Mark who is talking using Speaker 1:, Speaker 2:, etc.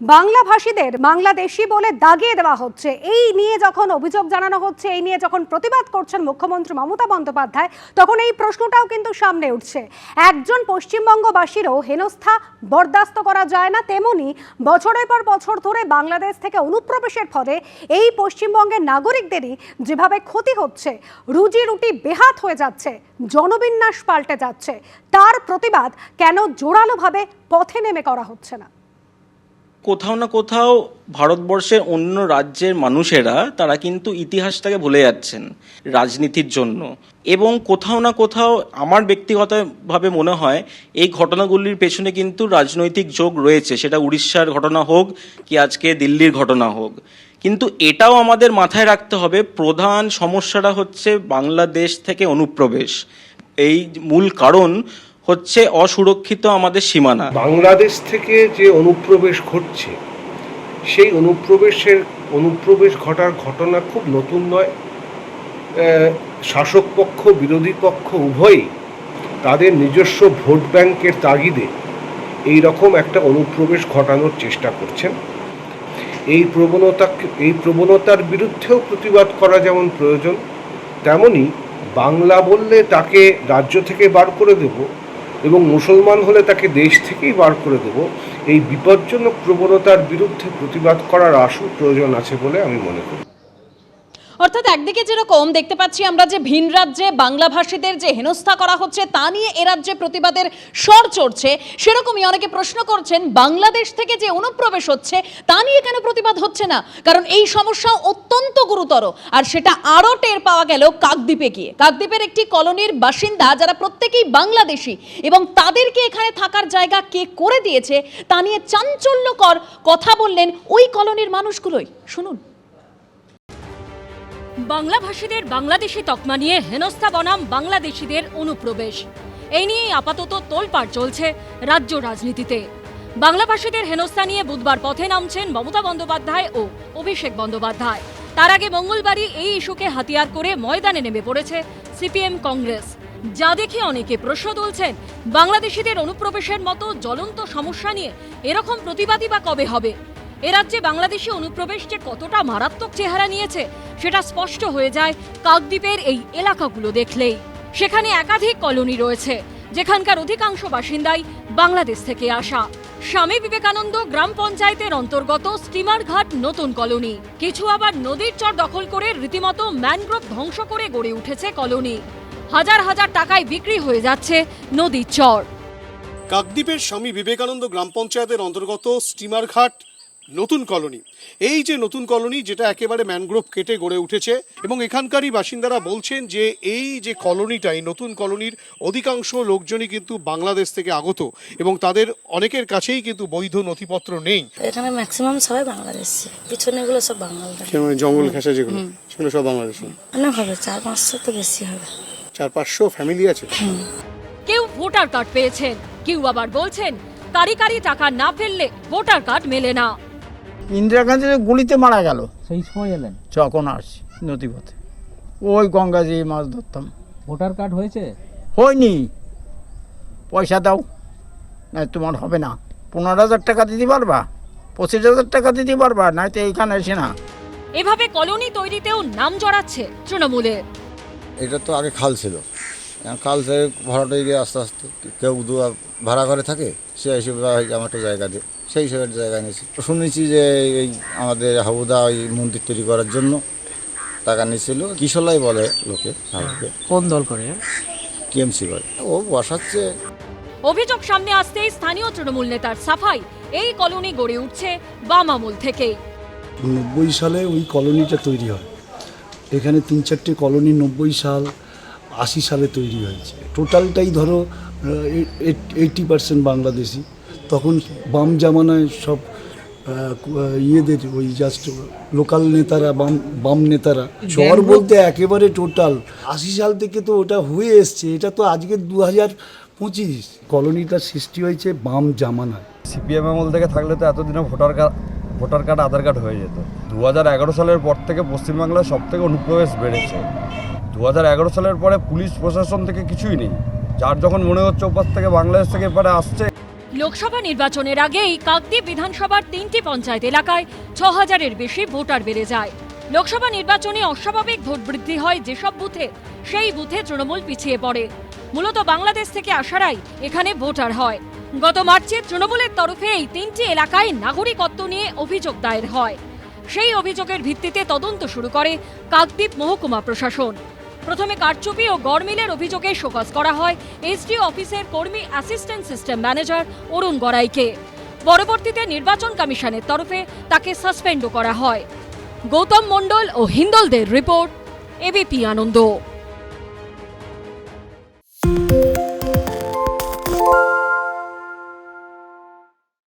Speaker 1: বাংলাভাষীদের বাংলাদেশি বলে দাগিয়ে দেওয়া হচ্ছে। এই নিয়ে যখন অভিযোগ জানানো হচ্ছে, এই নিয়ে যখন প্রতিবাদ করছেন মুখ্যমন্ত্রী মমতা বন্দ্যোপাধ্যায়, তখন এই প্রশ্নটাও কিন্তু সামনে উঠছে। একজন পশ্চিমবঙ্গবাসীরও হেনস্থা বরদাস্ত করা যায় না, তেমনি বছরের পর বছর ধরে বাংলাদেশ থেকে অনুপ্রবেশের ফলে এই পশ্চিমবঙ্গের নাগরিকদেরই যেভাবে ক্ষতি হচ্ছে, রুজি রুটি বেহাত হয়ে যাচ্ছে, জনবিন্যাস পাল্টে যাচ্ছে, তার প্রতিবাদ কেন জোরালোভাবে পথে নেমে করা হচ্ছে না?
Speaker 2: কোথাও না কোথাও ভারতবর্ষের অন্য রাজ্যের মানুষেরা তারা কিন্তু ইতিহাসটাকে ভুলে যাচ্ছেন রাজনীতির জন্য। এবং কোথাও না কোথাও আমার ব্যক্তিগতভাবে মনে হয় এই ঘটনাগুলির পেছনে কিন্তু রাজনৈতিক যোগ রয়েছে। সেটা উড়িষ্যার ঘটনা হোক কি আজকে দিল্লির ঘটনা হোক। কিন্তু এটাও আমাদের মাথায় রাখতে হবে, প্রধান সমস্যাটা হচ্ছে বাংলাদেশ থেকে অনুপ্রবেশ। এই মূল কারণ হচ্ছে অসুরক্ষিত আমাদের সীমানা।
Speaker 3: বাংলাদেশ থেকে যে অনুপ্রবেশ ঘটছে, সেই অনুপ্রবেশের, অনুপ্রবেশ ঘটার ঘটনা খুব নতুন নয়। শাসক পক্ষ, বিরোধী পক্ষ উভয়ই তাদের নিজস্ব ভোট ব্যাংকের তাগিদে এই রকম একটা অনুপ্রবেশ ঘটানোর চেষ্টা করছেন। এই প্রবণতা, এই প্রবণতার বিরুদ্ধেও প্রতিবাদ করা যেমন প্রয়োজন, তেমনি বাংলা বললে তাকে রাজ্য থেকে বার করে দেব। এবং মুসলমান হলে তাকে দেশ থেকেই বার করে দেব, এই বিপজ্জনক প্রবণতার বিরুদ্ধে প্রতিবাদ করার আশু প্রয়োজন আছে বলে আমি মনে করি।
Speaker 4: অর্থাৎ একদিকে যেরকম দেখতে পাচ্ছি আমরা যে ভিন রাজ্যে বাংলা ভাষীদের যে হেনস্থা করা হচ্ছে, তা নিয়ে এ রাজ্যে প্রতিবাদের স্বর চড়ছে, সেরকমই অনেকে প্রশ্ন করছেন, বাংলাদেশ থেকে যে অনুপ্রবেশ হচ্ছে, তা নিয়ে কেন প্রতিবাদ হচ্ছে না? কারণ এই সমস্যা অত্যন্ত গুরুতর, আর সেটা আরও টের পাওয়া গেল কাকদ্বীপে গিয়ে। কাকদ্বীপের একটি কলোনির বাসিন্দা যারা প্রত্যেকেই বাংলাদেশি, এবং তাদেরকে এখানে থাকার জায়গা কে করে দিয়েছে, তা নিয়ে চাঞ্চল্যকর কথা বললেন ওই কলোনির মানুষগুলোই। শুনুন।
Speaker 5: বাংলা ভাষীদের বাংলাদেশি তকমা নিয়ে হেনস্থা বনাম বাংলাদেশিদের অনুপ্রবেশ। এই নিয়েই আপাতত তোলপাড় চলছে রাজ্য রাজনীতিতে। বাংলা ভাষীদের হেনস্থা নিয়ে বুধবার পথে নামছেন মমতা বন্দ্যোপাধ্যায় ও অভিষেক বন্দ্যোপাধ্যায়। তার আগে মঙ্গলবারই এই ইস্যুকে হাতিয়ার করে ময়দানে নেমে পড়েছে সিপিএম কংগ্রেস। যা দেখে অনেকে প্রশ্ন তুলছেন, বাংলাদেশিদের অনুপ্রবেশের মতো জ্বলন্ত সমস্যা নিয়ে এরকম প্রতিবাদী বা কবে হবে? এ রাজ্যে বাংলাদেশি অনুপ্রবেশ যে কতটা মারাত্মক চেহারা নিয়েছে, সেটা স্পষ্ট হয়ে যায় কাকদ্বীপের এই এলাকাগুলো দেখলেই। সেখানে একাধিক কলোনি রয়েছে, যেখানকার অধিকাংশ বাসিন্দাই বাংলাদেশ থেকে আসা। স্বামী বিবেকানন্দ গ্রাম পঞ্চায়েতের অন্তর্গত স্টিমার ঘাট নতুন কলোনি। কিছু আবার নদীর চর দখল করে রীতিমতো ম্যানগ্রোভ ধ্বংস করে গড়ে উঠেছে কলোনি। হাজার হাজার টাকায় বিক্রি হয়ে যাচ্ছে নদীর চর।
Speaker 6: কাকদ্বীপের স্বামী বিবেকানন্দ গ্রাম পঞ্চায়েতের অন্তর্গত স্টিমার ঘাট নতুন কলোনি। এই যে নতুন কলোনি যেটা একেবারে ম্যানগ্রোভ কেটে গড়ে উঠেছে এবং এখানকারই বাসিন্দারা বলছেন যে এই যে কলোনিটা এই নতুন কলোনির অধিকাংশ লোকজনই কিন্তু বাংলাদেশ থেকে আগত এবং তাদের অনেকের কাছেই কিন্তু বৈধ নথিপত্র নেই।
Speaker 7: এখানে ম্যাক্সিমাম সবাই বাংলাদেশি। পিছনে এগুলো সব বাঙালদের
Speaker 6: মানে জঙ্গল ঘেঁষা যেগুলো সেগুলো সব বাংলাদেশি।
Speaker 7: অনেক হবে চার পাঁচশো তো বেশি হবে।
Speaker 6: চার পাঁচশো ফ্যামিলি আছে
Speaker 5: কেউ ভোটার কার্ড পেয়েছেন কেউ আবার বলছেন কারি কারি টাকা না ফেললে ভোটার কার্ড মেলে না।
Speaker 8: ইন্দিরা গান্ধী গুলিতে মারা গেল।
Speaker 9: সেই সময় এলেন?
Speaker 8: যখন আসছি নদীপথে। ওই গঙ্গা যেয়ে মাছ ধরতাম।
Speaker 9: ভোটার কার্ড হয়েছে?
Speaker 8: হয়নি। পয়সা দাও না তোমার হবে না। পনেরো হাজার টাকা দিতে পারবা? পঁচিশ হাজার টাকা দিতে পারবা? নাই তো এইখানে এসে না।
Speaker 5: এভাবে কলোনি তৈরিতেও নাম জড়াচ্ছে তৃণমূলের
Speaker 10: এটা তো আগে খাল ছিল। এখন খাল থেকে ভাড়াটা গিয়ে আস্তে আস্তে কেউ দু ভাড়া ঘরে থাকে সে হিসেবে আমার একটা জায়গা দিয়ে সেই হিসেবে একটা জায়গা নিয়েছি শুনেছি যে এই আমাদের হাবুদা ওই মন্দির তৈরি করার জন্য টাকা নিয়েছিল। কিশলাই বলে লোকে
Speaker 9: কোন দল করে?
Speaker 10: টিএমসি করে। ও বসাচ্ছে।
Speaker 5: অভিযোগ সামনে আসতেই স্থানীয় তৃণমূল নেতার সাফাই। এই কলোনি গড়ে উঠছে বাম আমল থেকেই
Speaker 11: নব্বই সালে ওই কলোনিটা তৈরি হয়। এখানে তিন চারটে কলোনি নব্বই সাল আশি সালে তৈরি হয়েছে। টোটালটাই ধরো এইটটি পার্সেন্ট বাংলাদেশি। তখন বাম জামানায় সব ইয়েদের ওই জাস্ট লোকাল নেতারা বাম বাম নেতারা চর বলতে একেবারে টোটাল আশি সাল থেকে তো ওটা হয়ে এসছে এটা তো আজকে দু হাজার পঁচিশ। কলোনিটার সৃষ্টি হয়েছে বাম জামানায়।
Speaker 12: সিপিএম আমল থেকে থাকলে তো এতদিনে voter card voter card Aadhaar card হয়ে যেত। দু হাজার এগারো সালের পর থেকে পশ্চিমবাংলায় সব থেকে অনুপ্রবেশ বেড়েছে। দু হাজার এগারো সালের পরে পুলিশ প্রশাসন থেকে কিছুই নেই। যার যখন মনে হচ্ছে ওপার থেকে বাংলাদেশ থেকে এপারে আসছে
Speaker 5: লোকসভা নির্বাচনের আগেই কাকদ্বীপ বিধানসভার তিনটি পঞ্চায়েত এলাকায় ছ হাজারের বেশি ভোটার বেড়ে যায়। লোকসভা নির্বাচনে অস্বাভাবিক ভোট বৃদ্ধি হয় যেসব বুথে, সেই বুথে তৃণমূল পিছিয়ে পড়ে। মূলত বাংলাদেশ থেকে আসারাই এখানে ভোটার হয়। গত মার্চে তৃণমূলের তরফে এই তিনটি এলাকায় নাগরিকত্ব নিয়ে অভিযোগ দায়ের হয়। সেই অভিযোগের ভিত্তিতে তদন্ত শুরু করে কাকদ্বীপ মহকুমা প্রশাসন। প্রথমে কারচুপি ও গড়মিলের অভিযোগে শোকজ করা হয়। এসডি অফিসের কর্মী অ্যাসিস্ট্যান্ট সিস্টেম ম্যানেজার অরুণ গড়াইকে। পরবর্তীতে নির্বাচন কমিশনের তরফে তাকে সাসপেন্ডও করা হয়। গৌতম মণ্ডল ও হিন্দলদের রিপোর্ট, এবিপি আনন্দ।